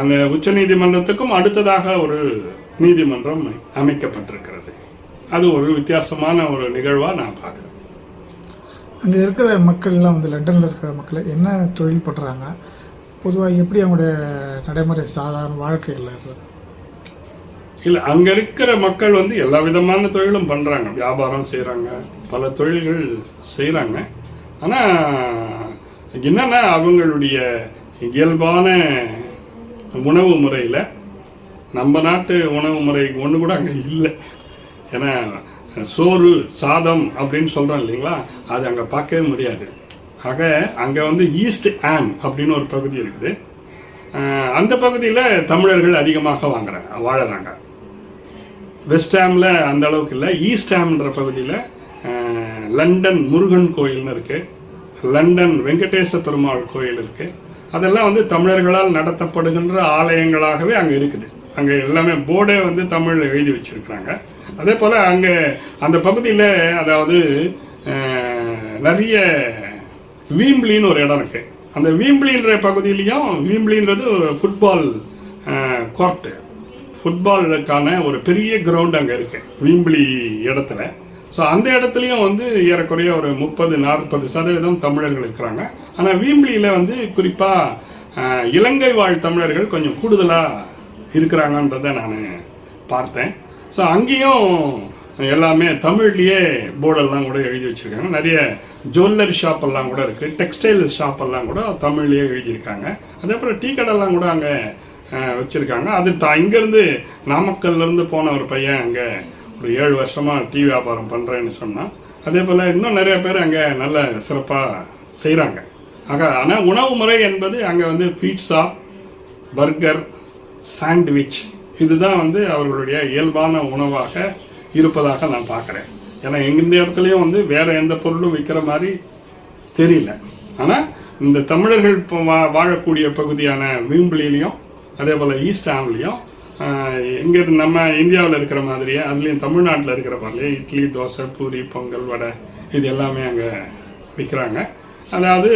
அந்த உச்ச நீதிமன்றத்துக்கும் அடுத்ததாக ஒரு நீதிமன்றம் அமைக்கப்பட்டிருக்கிறது. அது ஒரு வித்தியாசமான ஒரு நிகழ்வா நான் பார்க்குறேன். அங்கே இருக்கிற மக்கள்லாம் வந்து லண்டனில் இருக்கிற மக்கள் என்ன தொழில் பண்ணுறாங்க பொதுவாக எப்படி அவங்களுடைய நடைமுறை சாதாரண வாழ்க்கையில் இருக்குது இல்லை அங்க இருக்கிற மக்கள் வந்து எல்லா விதமான தொழிலும் பண்றாங்க. வியாபாரம் செய்றாங்க பல தொழில்கள் செய்றாங்க. ஆனா என்னன்னா அவங்களுடைய இயல்பான உணவு முறையில் நம்ம நாட்டு உணவு முறை ஒன்று கூட அங்கே இல்லை. ஏன்னா சோறு சாதம் அப்படின்னு சொல்கிறோம் இல்லைங்களா? அது அங்கே பார்க்கவே முடியாது. ஆக அங்கே வந்து ஈஸ்ட் ஆன் அப்படின்னு ஒரு பகுதி இருக்குது. அந்த பகுதியில் தமிழர்கள் அதிகமாக வாங்குறாங்க வாழறாங்க. வெஸ்ட் ஹாமில் அந்த அளவுக்கு இல்லை. ஈஸ்ட் ஹாம்ன்ற பகுதியில் லண்டன் முருகன் கோயில்னு இருக்குது லண்டன் வெங்கடேச பெருமாள் கோயில் இருக்குது அதெல்லாம் வந்து தமிழர்களால் நடத்தப்படுகின்ற ஆலயங்களாகவே அங்கே இருக்குது. அங்கே எல்லாமே போர்டே வந்து தமிழில் எழுதி வச்சிருக்கிறாங்க. அதே போல் அங்கே அந்த பகுதியில் அதாவது நிறைய வீம்பிளின்னு ஒரு இடம் இருக்குது அந்த வீம்பிளின்ற பகுதியிலையும் வீம்பிளின்றது ஃபுட்பால் கோர்ட்டு ஃபுட்பாலுக்கான ஒரு பெரிய கிரவுண்ட் அங்கே இருக்குது வீம்பிளி இடத்துல. ஸோ அந்த இடத்துலையும் வந்து ஏறக்குறைய ஒரு முப்பது நாற்பது சதவீதம் தமிழர்கள் இருக்கிறாங்க. ஆனால் வீம்பிளியில் வந்து குறிப்பாக இலங்கை வாழ் தமிழர்கள் கொஞ்சம் கூடுதலாக இருக்கிறாங்கன்றதை நான் பார்த்தேன். ஸோ அங்கேயும் எல்லாமே தமிழ்லேயே போர்டெல்லாம் கூட எழுதி வச்சுருக்காங்க. நிறைய ஜுவல்லரி ஷாப்பெல்லாம் கூட இருக்குது டெக்ஸ்டைல் ஷாப்பெல்லாம் கூட தமிழ்லேயே எழுதியிருக்காங்க. அதே போல் டீ கடைலாம் கூட அங்கே வச்சுருக்காங்க. அது த- இங்கேருந்து நாமக்கல்லேருந்து போன ஒரு பையன் அங்கே ஒரு ஏழு வருஷமாக டீ வியாபாரம் பண்ணுறேன்னு சொன்னால் அதே போல் இன்னும் நிறைய பேர் அங்கே நல்ல சிறப்பாக செய்கிறாங்க ஆக ஆனால் உணவு முறை என்பது அங்கே வந்து பீட்சா பர்கர் சாண்ட்விச் இதுதான் வந்து அவர்களுடைய இயல்பான உணவாக இருப்பதாக நான் பார்க்குறேன். ஏன்னா இந்த இடத்துலையும் வந்து வேறு எந்த பொருளும் விற்கிற மாதிரி தெரியல. ஆனால் இந்த தமிழர்கள் இப்போ வா வாழக்கூடிய பகுதியான வீம்பிளிலையும் அதே போல் ஈஸ்ட் ஆம்லேயும் இங்கே நம்ம இந்தியாவில் இருக்கிற மாதிரியே அதுலேயும் தமிழ்நாட்டில் இருக்கிற மாதிரியே இட்லி தோசை பூரி பொங்கல் வடை இது எல்லாமே அங்கே விற்கிறாங்க அதாவது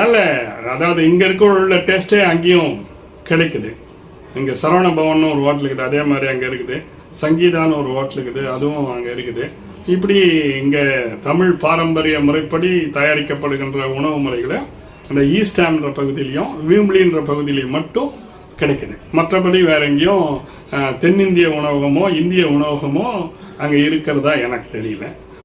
நல்ல அதாவது இங்கே இருக்க உள்ள டேஸ்ட்டே அங்கேயும் கிடைக்குது. இங்கே சரவண பவன் ஒரு ஹோட்டல் இருக்குது அதே மாதிரி அங்கே இருக்குது. சங்கீதான்னு ஒரு ஹோட்டல் இருக்குது அதுவும் அங்கே இருக்குது. இப்படி இங்கே தமிழ் பாரம்பரிய முறைப்படி தயாரிக்கப்படுகின்ற உணவு முறைகளை அந்த ஈஸ்டான்ற பகுதியிலையும் வீம்லின்ற பகுதியிலையும் மட்டும் கிடைக்குது. மற்றபடி வேற எங்கேயும் தென்னிந்திய உணவகமோ இந்திய உணவகமோ அங்கே இருக்கிறதா எனக்கு தெரியல.